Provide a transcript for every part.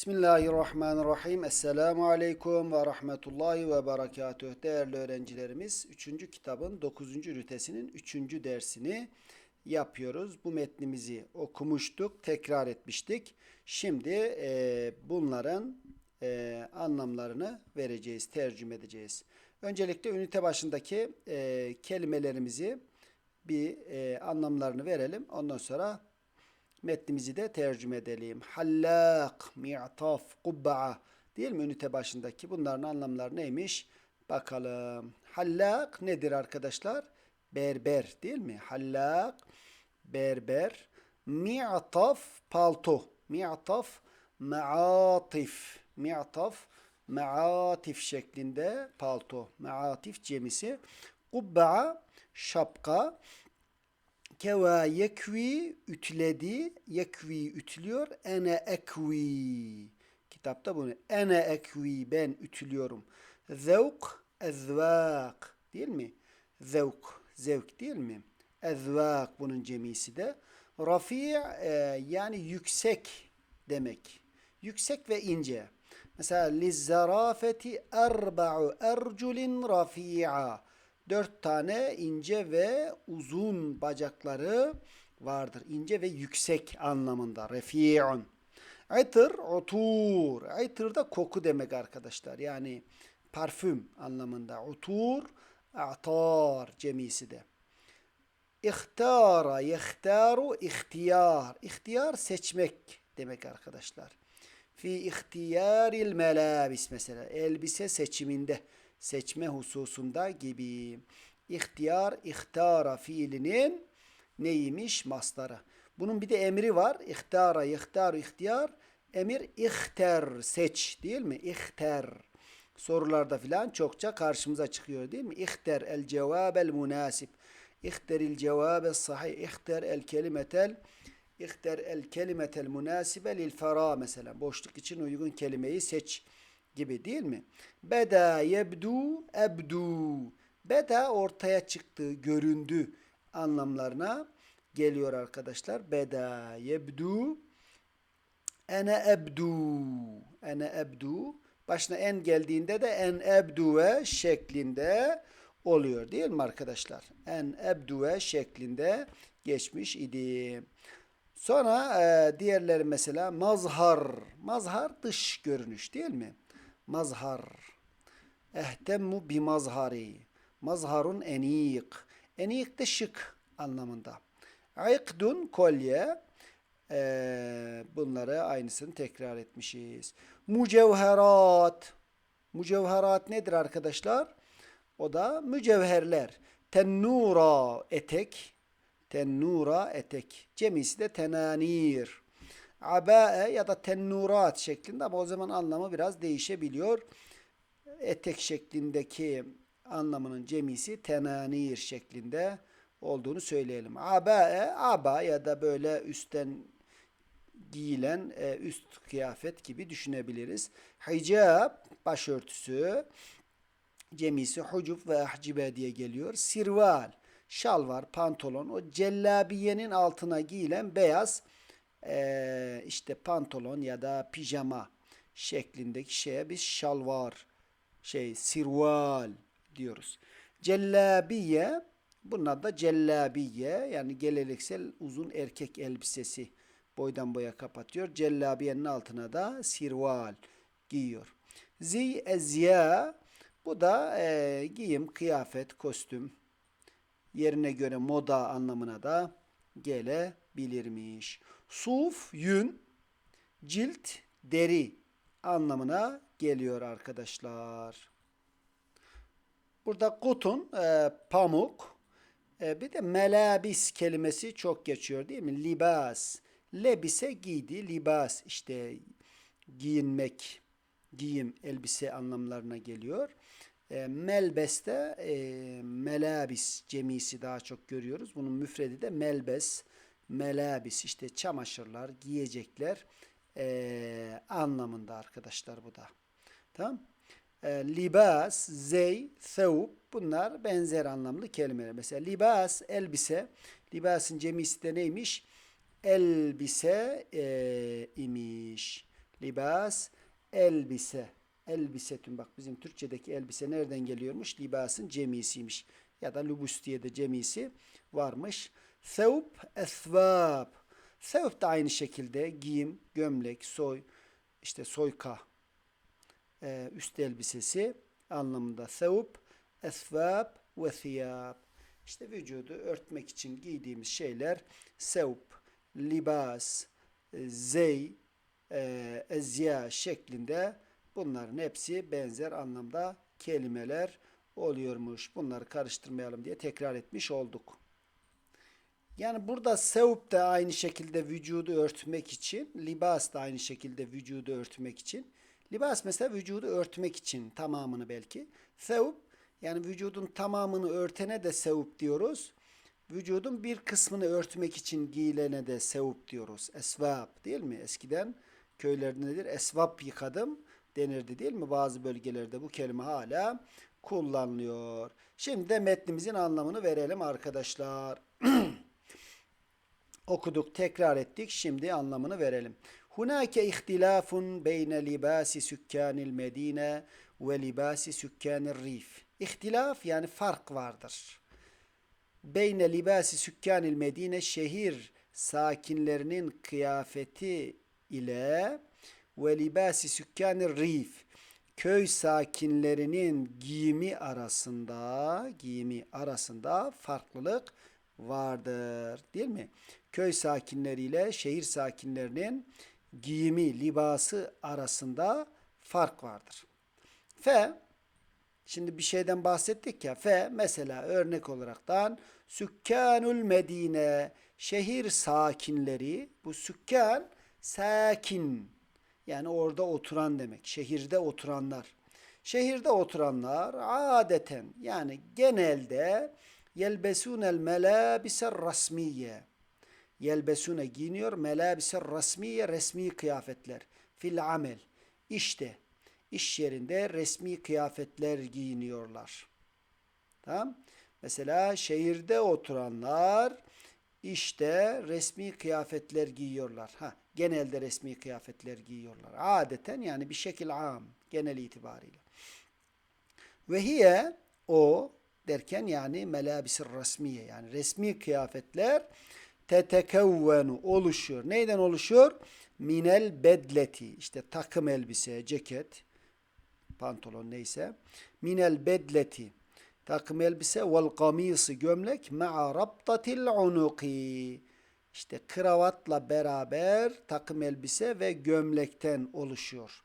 Bismillahirrahmanirrahim. Esselamu Aleyküm ve Rahmetullahi ve Berekatüh. Değerli öğrencilerimiz 3. kitabın 9. ünitesinin 3. dersini yapıyoruz. Bu metnimizi okumuştuk, tekrar etmiştik. Şimdi e, bunların e, anlamlarını vereceğiz, tercüme edeceğiz. Öncelikle ünite başındaki e, kelimelerimizi bir e, anlamlarını verelim. Ondan sonra Metnimizi de tercüme edelim. Hallak, mi'taf, kubba'a değil mi ünite başındaki? Bunların anlamları neymiş? Bakalım. Hallak nedir arkadaşlar? Berber değil mi? Hallak, berber. Mi'taf, palto. Mi'taf, ma'atif. Mi'taf, ma'atif şeklinde palto. Ma'atif cemisi. Kubba'a, şapka. Keva yekvi ütüledi. Yekvi ütülüyor. Ene ekvi. Kitapta bunu. Ene ekvi. Ben ütülüyorum. Zevk. Ezvak. Değil mi? Zevk. Zevk değil mi? Ezvak bunun cemisi de. Rafi' e, yani yüksek demek. Yüksek ve ince. Mesela lizzarafeti erba'u erculin rafi'a dört tane ince ve uzun bacakları vardır. İnce ve yüksek anlamında. Refi'un. Itır, otur. Itır da koku demek arkadaşlar. Yani parfüm anlamında. Otur, atar cemisi de. İhtara, yehtaru, ihtiyar. İhtiyar seçmek demek arkadaşlar. Fi ihtiyaril melabis mesela. Elbise seçiminde seçme hususunda gibi. İhtiyar, ihtara fiilinin neymiş? Mastarı. Bunun bir de emri var. İhtara, ihtar, ihtiyar. Emir ihter, seç değil mi? İhter. Sorularda filan çokça karşımıza çıkıyor değil mi? İhter el cevabel münasip. İhteril cevabel sahih. İhter el kelimetel İhter el kelimetel münasibe lil fera mesela. Boşluk için uygun kelimeyi seç gibi değil mi? Beda yebdu ebdu. Beda ortaya çıktı, göründü anlamlarına geliyor arkadaşlar. Beda yebdu ene ebdu. Ene ebdu. Başına en geldiğinde de en ebduve şeklinde oluyor değil mi arkadaşlar? En ebduve şeklinde geçmiş idi. Sonra e, diğerleri mesela mazhar. Mazhar dış görünüş değil mi? Mazhar. Ehtemmu bi mazhari. Mazharun enik. Enik de şık anlamında. Aykdun kolye. Ee, bunları aynısını tekrar etmişiz. Mucevherat. Mucevherat nedir arkadaşlar? O da mücevherler. Tennura etek. Tennura etek. Cemisi de tenanir abae ya da tennurat şeklinde ama o zaman anlamı biraz değişebiliyor. Etek şeklindeki anlamının cemisi tenanir şeklinde olduğunu söyleyelim. Abae, aba ya da böyle üstten giyilen e, üst kıyafet gibi düşünebiliriz. Hicab, başörtüsü, cemisi hucub ve ahcibe diye geliyor. Sirval, şalvar, pantolon, o cellabiyenin altına giyilen beyaz e, işte pantolon ya da pijama şeklindeki şeye biz şalvar, şey sirval diyoruz. Cellabiye bunlar da cellabiye yani geleneksel uzun erkek elbisesi boydan boya kapatıyor. Cellabiyenin altına da sirval giyiyor. Zi ezya bu da e, giyim, kıyafet, kostüm yerine göre moda anlamına da gelebilirmiş. Suf, yün, cilt, deri anlamına geliyor arkadaşlar. Burada kutun, e, pamuk, e, bir de melabis kelimesi çok geçiyor değil mi? Libas. Lebise giydi, libas işte giyinmek, giyim, elbise anlamlarına geliyor. E, melbeste e, melabis cemisi daha çok görüyoruz. Bunun müfredi de melbes melabis işte çamaşırlar, giyecekler e, anlamında arkadaşlar bu da. Tamam. E, libas, zey, thevb bunlar benzer anlamlı kelimeler. Mesela libas, elbise. Libasın cemisi de neymiş? Elbise e, imiş. Libas elbise. Elbisetün bak bizim Türkçedeki elbise nereden geliyormuş? Libasın cemisiymiş. Ya da lubus diye de cemisi varmış. Thevb, esvab. Thevb de aynı şekilde giyim, gömlek, soy, işte soyka, e, üst elbisesi anlamında. Thevb, esvab ve thiyab. İşte vücudu örtmek için giydiğimiz şeyler sevp, libas, e, zey, e, ezya şeklinde bunların hepsi benzer anlamda kelimeler oluyormuş. Bunları karıştırmayalım diye tekrar etmiş olduk. Yani burada sevp de aynı şekilde vücudu örtmek için, libas da aynı şekilde vücudu örtmek için. Libas mesela vücudu örtmek için tamamını belki. Sevp yani vücudun tamamını örtene de sevp diyoruz. Vücudun bir kısmını örtmek için giyilene de sevp diyoruz. Esvab değil mi? Eskiden köylerde nedir? Esvab yıkadım denirdi değil mi? Bazı bölgelerde bu kelime hala kullanılıyor. Şimdi de metnimizin anlamını verelim arkadaşlar. Okuduk, tekrar ettik. Şimdi anlamını verelim. Hunake ihtilafun beyne libasi sükkanil medine ve libasi sükkanil rif. İhtilaf yani fark vardır. Beyne libasi sükkanil medine şehir sakinlerinin kıyafeti ile ve libasi sükkanil rif köy sakinlerinin giyimi arasında giyimi arasında farklılık vardır. Değil mi? Köy sakinleriyle şehir sakinlerinin giyimi, libası arasında fark vardır. Fe Şimdi bir şeyden bahsettik ya. Fe mesela örnek olaraktan sükkanul medine şehir sakinleri bu sükkan sakin yani orada oturan demek. Şehirde oturanlar. Şehirde oturanlar adeten yani genelde yelbesunel melabise rasmiye yelbesune giyiniyor melabise rasmiye resmi kıyafetler fil amel işte iş yerinde resmi kıyafetler giyiniyorlar. Tamam? Mesela şehirde oturanlar işte resmi kıyafetler giyiyorlar. Ha, genelde resmi kıyafetler giyiyorlar. Adeten yani bir şekil am, genel itibariyle. Ve hiye o derken yani melabisir resmiye yani resmi kıyafetler tetekevvenu oluşuyor. Neyden oluşuyor? Minel bedleti işte takım elbise, ceket, pantolon neyse. Minel bedleti takım elbise vel kamisi gömlek ma'a rabtatil unuki işte kravatla beraber takım elbise ve gömlekten oluşuyor.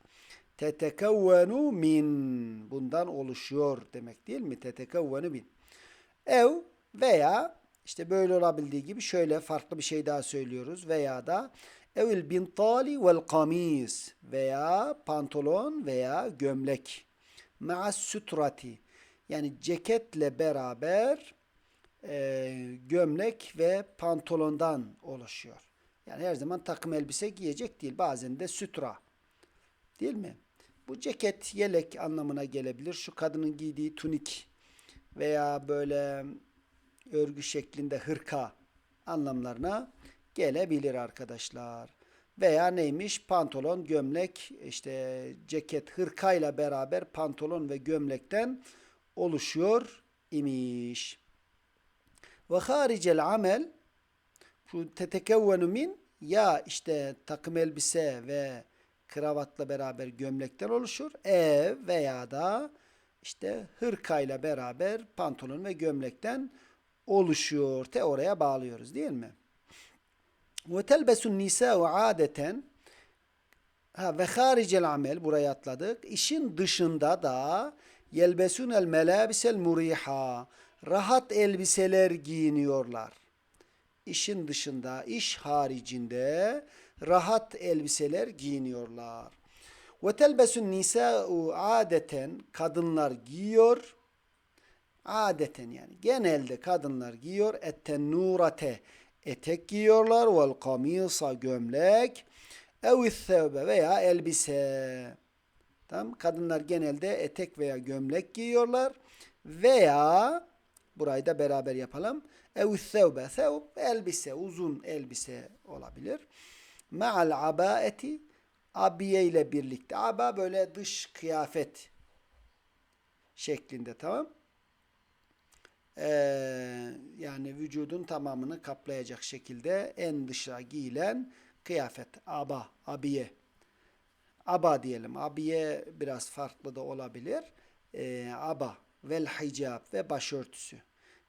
Tetekevvenu min bundan oluşuyor demek değil mi? Tetekevvenu min. Ev veya işte böyle olabildiği gibi şöyle farklı bir şey daha söylüyoruz veya da evil bintali vel kamis veya pantolon veya gömlek ma'as sutrati yani ceketle beraber e, gömlek ve pantolondan oluşuyor. Yani her zaman takım elbise giyecek değil. Bazen de sütra. Değil mi? Bu ceket yelek anlamına gelebilir. Şu kadının giydiği tunik veya böyle örgü şeklinde hırka anlamlarına gelebilir arkadaşlar. Veya neymiş? Pantolon, gömlek, işte ceket, hırkayla beraber pantolon ve gömlekten oluşuyor imiş. Ve haricel amel şu tetekevvenu min ya işte takım elbise ve kravatla beraber gömlekten oluşur. Ev veya da işte hırkayla beraber pantolon ve gömlekten oluşuyor. Te oraya bağlıyoruz değil mi? Ve telbesun nisa'u adeten ha ve haricel amel buraya atladık. İşin dışında da yelbesun el melabisel muriha rahat elbiseler giyiniyorlar. İşin dışında, iş haricinde rahat elbiseler giyiniyorlar. Ve telbesun nisa'u adeten kadınlar giyiyor. Adeten yani genelde kadınlar giyiyor. Etten nurate etek giyiyorlar. Vel kamisa gömlek. Eviththevbe veya elbise. Tamam Kadınlar genelde etek veya gömlek giyiyorlar. Veya burayı da beraber yapalım. Eviththevbe. Thevb elbise, uzun elbise olabilir. Ma'al abaeti abiye ile birlikte. Aba böyle dış kıyafet şeklinde tamam. Ee, yani vücudun tamamını kaplayacak şekilde en dışa giyilen kıyafet. Aba, abiye. Aba diyelim. Abiye biraz farklı da olabilir. Ee, aba vel hicab ve başörtüsü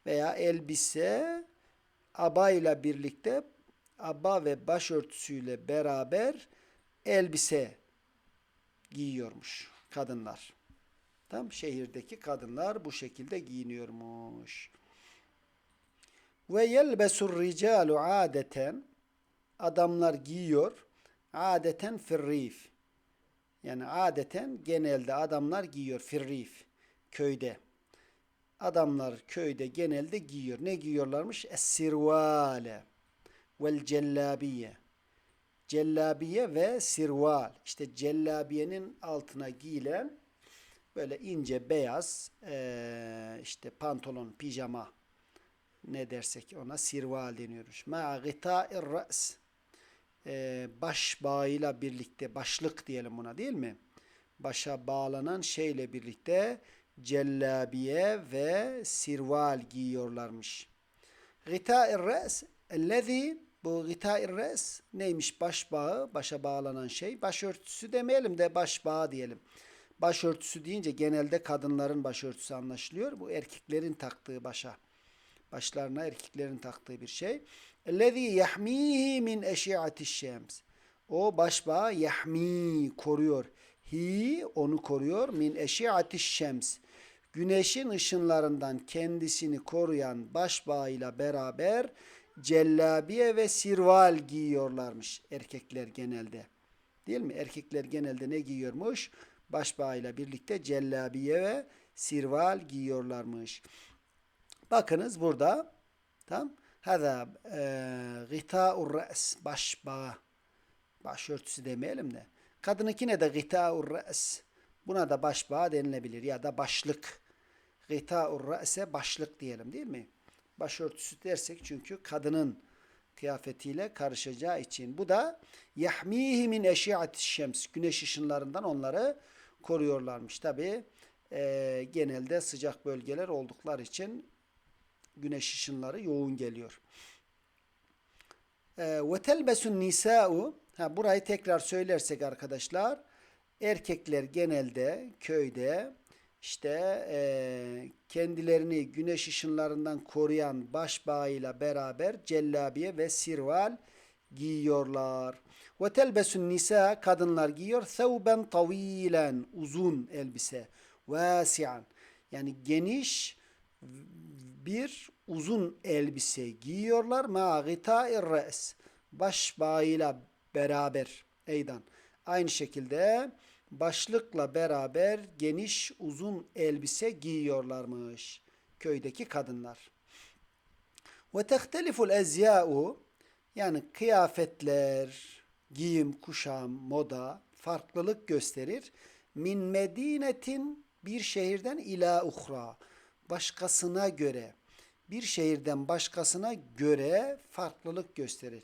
veya elbise aba ile birlikte aba ve başörtüsüyle beraber elbise giyiyormuş kadınlar. Tam şehirdeki kadınlar bu şekilde giyiniyormuş. Ve yelbesur ricalu adeten adamlar giyiyor. Adeten firrif. Yani adeten genelde adamlar giyiyor firrif köyde. Adamlar köyde genelde giyiyor. Ne giyiyorlarmış? Es-sirvale vel cellabiye. Cellabiye ve sirval. İşte cellabiyenin altına giyilen böyle ince beyaz işte pantolon, pijama ne dersek ona sirval deniyormuş. Ma gita'ir ra's. Baş bağıyla birlikte başlık diyelim buna değil mi? Başa bağlanan şeyle birlikte cellabiye ve sirval giyiyorlarmış. Gita'ir ra's ellezî bu gita'ir ra's neymiş? Baş bağı, başa bağlanan şey. Başörtüsü demeyelim de baş bağı diyelim. Başörtüsü deyince genelde kadınların başörtüsü anlaşılıyor. Bu erkeklerin taktığı başa. Başlarına erkeklerin taktığı bir şey. Ellezî yahmîhî min eşi'atiş şems. O başbağı yahmi koruyor. Hi onu koruyor min eşi'atiş şems. Güneşin ışınlarından kendisini koruyan başbağıyla beraber cellabiye ve sirval giyiyorlarmış erkekler genelde. Değil mi? Erkekler genelde ne giyiyormuş? Başbağıyla birlikte cellabiye ve sirval giyiyorlarmış. Bakınız burada tam hada gita'ur ra's başbağı başörtüsü demeyelim de kadınınkine de gita'ur ra's buna da başbağı denilebilir ya da başlık gita'ur ra'se başlık diyelim değil mi? Başörtüsü dersek çünkü kadının kıyafetiyle karışacağı için. Bu da yahmihi min eşi'ati şems. Güneş ışınlarından onları koruyorlarmış. Tabi e, genelde sıcak bölgeler oldukları için güneş ışınları yoğun geliyor. E, Ve telbesun nisa'u ha burayı tekrar söylersek arkadaşlar erkekler genelde köyde işte e, kendilerini güneş ışınlarından koruyan başbağıyla beraber cellabiye ve sirval giyiyorlar. Ve telbesun nisa kadınlar giyiyor. Thawben tavilen uzun elbise vasi'an. Yani geniş bir uzun elbise giyiyorlar. Ma gita'ir re's başbağıyla beraber eydan. Aynı şekilde başlıkla beraber geniş uzun elbise giyiyorlarmış köydeki kadınlar. Ve tehteliful ezya'u yani kıyafetler, giyim, kuşam, moda farklılık gösterir. Min medinetin bir şehirden ila uhra başkasına göre bir şehirden başkasına göre farklılık gösterir.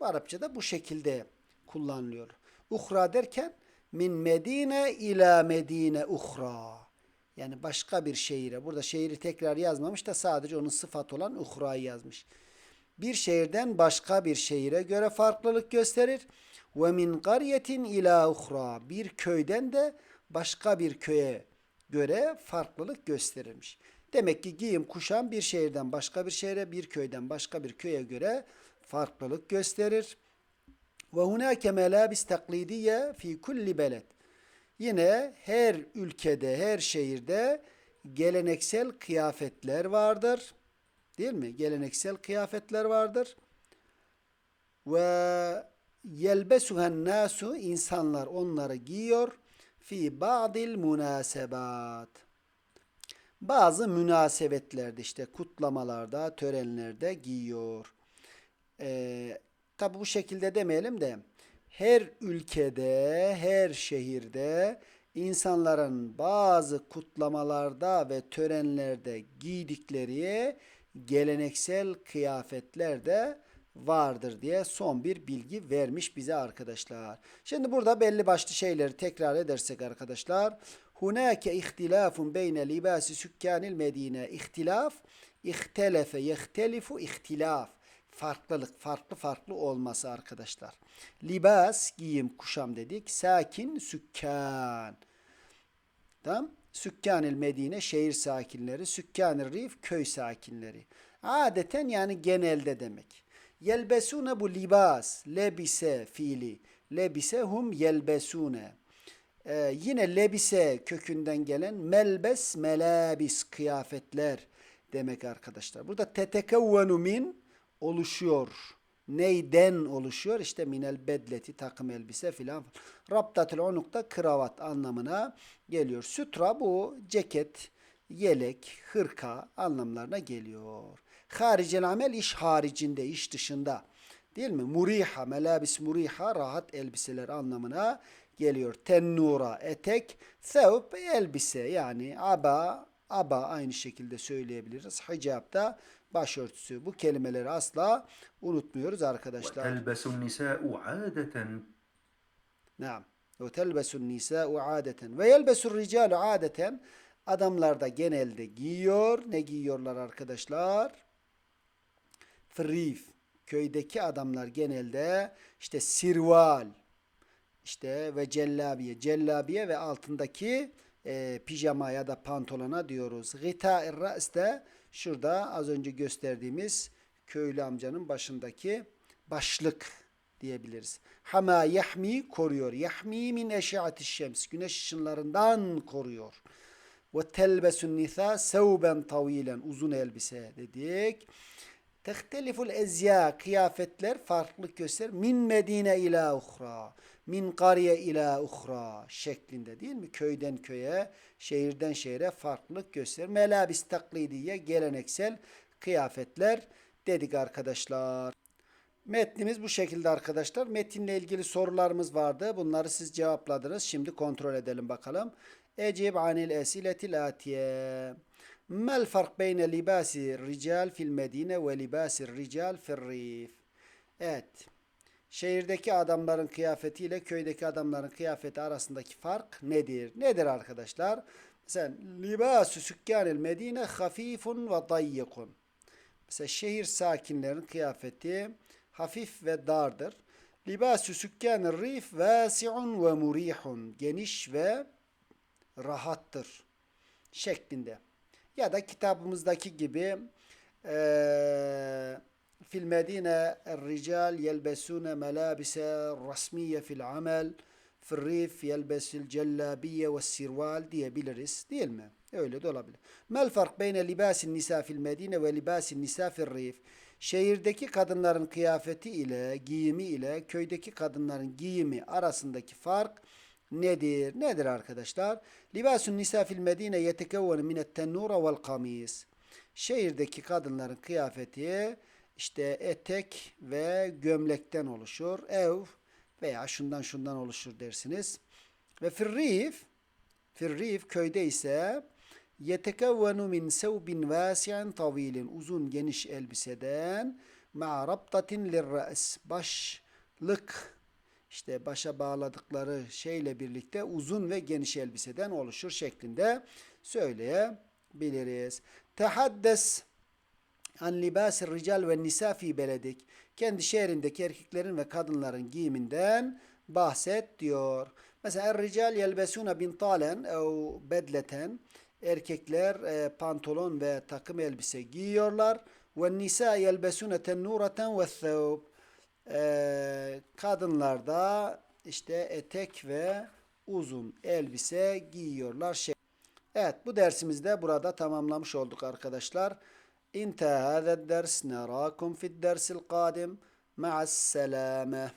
Bu Arapçada bu şekilde kullanılıyor. Uhra derken min medine ila medine uhra. Yani başka bir şehire. Burada şehri tekrar yazmamış da sadece onun sıfat olan uhra'yı yazmış. Bir şehirden başka bir şehire göre farklılık gösterir. Ve min qaryetin ila uhra. Bir köyden de başka bir köye göre farklılık gösterilmiş. Demek ki giyim kuşam bir şehirden başka bir şehre, bir köyden başka bir köye göre farklılık gösterir. Ve hunake melabis taklidiye fi kulli beled. Yine her ülkede, her şehirde geleneksel kıyafetler vardır. Değil mi? Geleneksel kıyafetler vardır. Ve yelbesuhen nasu insanlar onları giyiyor fi ba'dil munasebat. Bazı münasebetlerde işte kutlamalarda, törenlerde giyiyor. Ee, Tabi bu şekilde demeyelim de her ülkede, her şehirde insanların bazı kutlamalarda ve törenlerde giydikleri geleneksel kıyafetler de vardır diye son bir bilgi vermiş bize arkadaşlar. Şimdi burada belli başlı şeyleri tekrar edersek arkadaşlar. Hunake ihtilafun beyne libasi sükkanil medine. İhtilaf, ihtelefe, yehtelifu, ihtilaf. Farklılık, farklı farklı olması arkadaşlar. Libas, giyim, kuşam dedik. Sakin, sükkan. Tamam? Sükkanil Medine şehir sakinleri, sükkanil Rif köy sakinleri. Adeten yani genelde demek. Yelbesune bu libas, lebise fiili. Lebise hum yelbesune. Ee, yine lebise kökünden gelen melbes, melabis, kıyafetler demek arkadaşlar. Burada tetekevvenu min oluşuyor. Neyden oluşuyor? İşte minel bedleti takım elbise filan. Raptatul unukta kravat anlamına geliyor. Sütra bu ceket, yelek, hırka anlamlarına geliyor. Haricel amel iş haricinde, iş dışında. Değil mi? Muriha, melabis muriha, rahat elbiseler anlamına geliyor. Tennura, etek, thevb, elbise yani aba, aba aynı şekilde söyleyebiliriz. Hicab da başörtüsü. Bu kelimeleri asla unutmuyoruz arkadaşlar. Telbesun nisa'u adeten. Naam. Ve telbesun nisa'u adeten. Ve yelbesur ricalu adeten. Adamlar da genelde giyiyor. Ne giyiyorlar arkadaşlar? Frif. Köydeki adamlar genelde işte sirval, işte ve cellabiye. Cellabiye ve altındaki e, pijama ya da pantolona diyoruz. Gita-i şurada az önce gösterdiğimiz köylü amcanın başındaki başlık diyebiliriz. Hama yahmi koruyor. Yahmi min eşiati şems. Güneş ışınlarından koruyor. Ve telbesun nisa sevben tavilen. Uzun elbise dedik. Tehteliful ezya kıyafetler farklılık gösterir. Min medine ila uhra. Min kariye ila uhra şeklinde değil mi? Köyden köye, şehirden şehire farklılık gösterir. Melabis taklidiye geleneksel kıyafetler dedik arkadaşlar. Metnimiz bu şekilde arkadaşlar. Metinle ilgili sorularımız vardı. Bunları siz cevapladınız. Şimdi kontrol edelim bakalım. Ecib anil esiletil atiye. Mel fark beyne libasi rical fil medine ve libasi rical fil rif. Evet. Şehirdeki adamların kıyafetiyle köydeki adamların kıyafeti arasındaki fark nedir? Nedir arkadaşlar? Mesela libasu sükkanil medine hafifun ve dayyikun. Mesela şehir sakinlerin kıyafeti hafif ve dardır. Libasu sükkanir rif vasi'un ve murihun. Geniş ve rahattır. Şeklinde. Ya da kitabımızdaki gibi eee fil medine الرجال يلبسون ملابس رسمية في العمل في الريف يلبس الجلابية والسروال diyebiliriz değil mi? Öyle de olabilir. Mel fark beyne libasin nisa fil medine ve libasin nisa fil rif. Şehirdeki kadınların kıyafeti ile giyimi ile köydeki kadınların giyimi arasındaki fark nedir? Nedir arkadaşlar? Libasun nisa fil medine yetekevvenu minet tennura vel kamis. Şehirdeki kadınların kıyafeti işte etek ve gömlekten oluşur. Ev veya şundan şundan oluşur dersiniz. Ve firrif firrif köyde ise yetekevvenu min sevbin vasi'en tavilin uzun geniş elbiseden ma'a rabtatin lirra's başlık işte başa bağladıkları şeyle birlikte uzun ve geniş elbiseden oluşur şeklinde söyleyebiliriz. Tehaddes an libasir rical ve nisa fi beledik. Kendi şehrindeki erkeklerin ve kadınların giyiminden bahset diyor. Mesela er rical yelbesuna bintalen ev bedleten. Erkekler e, pantolon ve takım elbise giyiyorlar. Ve nisa yelbesuna tennuraten ve thawb. E, kadınlar da işte etek ve uzun elbise giyiyorlar. Şey. Evet bu dersimizde burada tamamlamış olduk arkadaşlar. انتهى هذا الدرس نراكم في الدرس القادم. مع السلامة.